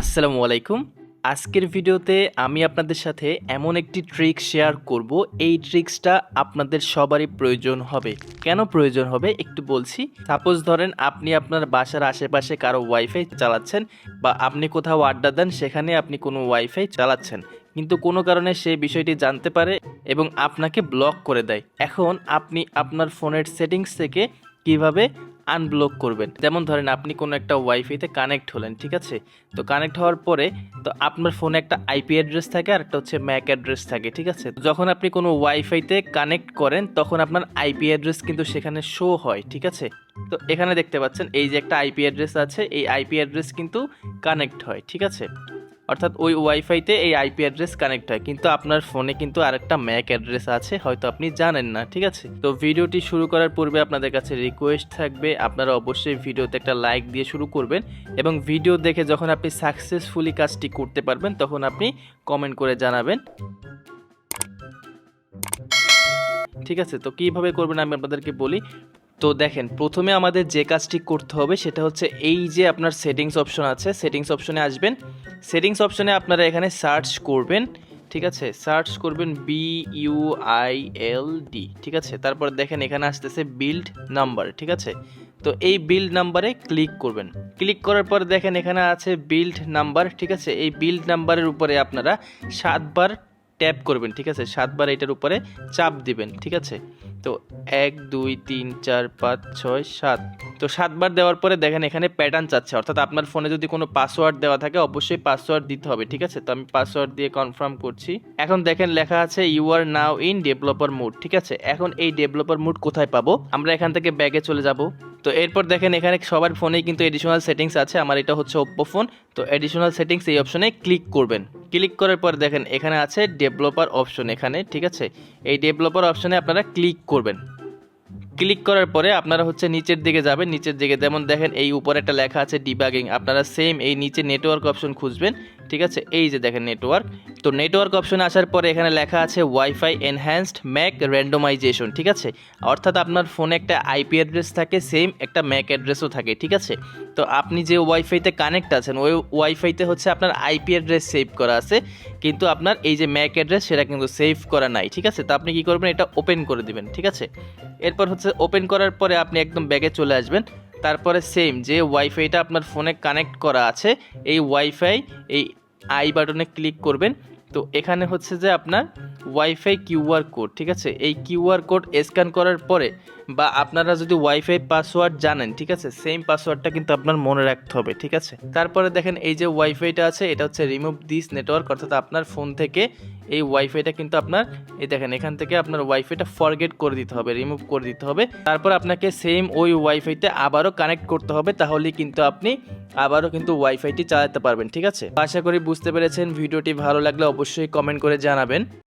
আসসালামু আলাইকুম। আজকের ভিডিওতে আমি আপনাদের সাথে এমন একটি ট্রিক শেয়ার করব। এই ট্রিক্সটা আপনাদের সবারই প্রয়োজন হবে। কেন প্রয়োজন হবে একটু বলছি। সাপোজ ধরেন আপনি আপনার বাসার আশেপাশে কারও ওয়াইফাই চালাচ্ছেন বা আপনি কোথাও আড্ডা দেন, সেখানে আপনি কোনো ওয়াইফাই চালাচ্ছেন। কিন্তু কোনো কারণে সে বিষয়টি জানতে পারে এবং আপনাকে ব্লক করে দেয়। এখন আপনি আপনার ফোনের সেটিংস থেকে কীভাবে আনব্লক করবেন? যেমন ধরেন আপনি কোনো একটা ওয়াইফাইতে কানেক্ট হলেন, ঠিক আছে? তো কানেক্ট হওয়ার পরে তো আপনার ফোনে একটা আইপি অ্যাড্রেস থাকে আর একটা হচ্ছে ম্যাক অ্যাড্রেস থাকে, ঠিক আছে? যখন আপনি কোনো ওয়াইফাইতে কানেক্ট করেন, তখন আপনার আইপি অ্যাড্রেস কিন্তু সেখানে শো হয়, ঠিক আছে? তো এখানে দেখতে পাচ্ছেন, এই যে একটা আইপি অ্যাড্রেস আছে, এই আইপি অ্যাড্রেস কিন্তু কানেক্ট হয়, ঠিক আছে? অর্থাৎ ওই ওয়াইফাইতে এই আইপি অ্যাড্রেস কানেক্ট হয়। কিন্তু আপনার ফোনে কিন্তু আরেকটা ম্যাক অ্যাড্রেস আছে, হয়তো আপনি জানেন না, ঠিক আছে? তো ভিডিওটি শুরু করার পূর্বে আপনাদের কাছে রিকোয়েস্ট থাকবে, আপনারা অবশ্যই ভিডিওতে একটা লাইক দিয়ে শুরু করবেন এবং ভিডিও দেখে যখন আপনি সাকসেসফুলি কাজটি করতে পারবেন, তখন আপনি কমেন্ট করে জানাবেন। ঠিক আছে? তো কীভাবে করবেন আমি আপনাদেরকে বলি তো দেখেন, প্রথমে আমাদের যে কাজটি করতে হবে সেটা হচ্ছে এই যে আপনার সেটিংস অপশন আছে সেটিংস অপশনে আসবেন। সেটিংস অপশনে আপনারা এখানে সার্চ করবেন, ঠিক আছে? সার্চ করবেন B U I L D ঠিক আছে? তারপর দেখেন এখানে আসতেছে বিল্ড নাম্বার ঠিক আছে? তো এই বিল্ড নাম্বারে ক্লিক করবেন। ক্লিক করার পর দেখেন এখানে আছে বিল্ড নাম্বার ঠিক আছে? এই বিল্ড নাম্বারের উপরে আপনারা সাতবার ট্যাপ করবেন, ঠিক আছে? সাতবার এটার উপরে চাপ দিবেন, ঠিক আছে? তো এক, দুই, তিন, চার, পাঁচ, ছয়, সাত। তো সাতবার দেওয়ার পরে দেখেন এখানে প্যাটার্ন চাচ্ছে। অর্থাৎ আপনার ফোনে যদি কোনো পাসওয়ার্ড দেওয়া থাকে, অবশ্যই পাসওয়ার্ড দিতে হবে, ঠিক আছে? তো আমি পাসওয়ার্ড দিয়ে কনফার্ম করছি। এখন দেখেন লেখা আছে you are now in developer mode ঠিক আছে? এখন এই ডেভেলপার মুড কোথায় পাবো? আমরা এখান থেকে ব্যাগে চলে যাব। তো এরপর দেখেন এখানে সবার ফোনেই কিন্তু এডিশনাল সেটিংস আছে, আমার এটা হচ্ছে ওপ্পো ফোন তো এডিশনাল সেটিংস এই অপশনে ক্লিক করবেন। ক্লিক করার পর দেখেন এখানে আছে ডেভেলপার অপশন এখানে, ঠিক আছে? এই ডেভেলপার অপশনে আপনারা ক্লিক করবেন। ক্লিক করার পরে আপনারা হচ্ছে নিচের দিকে যাবেন, নিচের দিকে যেমন দেখেন এই উপরে একটা লেখা আছে ডিবাগিং আপনারা সেম এই নিচে নেটওয়ার্ক অপশন খুঁজবেন ঠিক আছে? এই যে দেখেন নেটওয়ার্ক তো নেটওয়ার্ক অপশনে আসার পরে এখানে লেখা আছে ওয়াইফাই এনহ্যান্সড ম্যাক র্যান্ডোমাইজেশন ঠিক আছে? অর্থাৎ আপনার ফোনে একটা আইপি অ্যাড্রেস থাকে সেম একটা ম্যাক অ্যাড্রেসও থাকে, ঠিক আছে? তো আপনি যে ওয়াইফাইতে কানেক্ট আছেন, ওই ওয়াইফাইতে হচ্ছে আপনার আইপি অ্যাড্রেস সেভ করা আছে, কিন্তু আপনার এই যে ম্যাক অ্যাড্রেস সেটা কিন্তু সেভ করা নাই, ঠিক আছে? তো আপনি কি করবেন? এটা ওপেন করে দিবেন, ঠিক আছে? এরপর হচ্ছে ওপেন করার পরে আপনি একদম ব্যাগে চলে আসবেন। তারপরে সেম যে ওয়াইফাইটা আপনার ফোনে কানেক্ট করা আছে, এই ওয়াইফাই এই আই বাটনে ক্লিক করবেন। তো এখানে হচ্ছে যে আপনার ওয়াইফাই কিউআর কোড ঠিক আছে? এই কিউআর কোড স্ক্যান করার পরে বা আপনারা যদি ওয়াইফাই পাসওয়ার্ড জানেন, ঠিক আছে? সেম পাসওয়ার্ডটা কিন্তু আপনার মনে রাখতে হবে, ঠিক আছে? তারপরে দেখেন এই যে ওয়াইফাইটা আছে, এটা হচ্ছে রিমুভ দিস নেটওয়ার্ক অর্থাৎ আপনার ফোন থেকে এই ওয়াইফাইটা কিন্তু আপনার, এই দেখেন, এখান থেকে আপনার ওয়াইফাইটা ফরগেট করে দিতে হবে রিমুভ করে দিতে হবে। তারপর আপনাকে সেম ওই ওয়াইফাইতে আবারও কানেক্ট করতে হবে, তাহলেই কিন্তু আপনি আবারও কিন্তু ওয়াইফাইটি চালাতে পারবেন, ঠিক আছে? আশা করি বুঝতে পেরেছেন, ভিডিওটি ভালো লাগলে অবশ্যই কমেন্ট করে জানাবেন।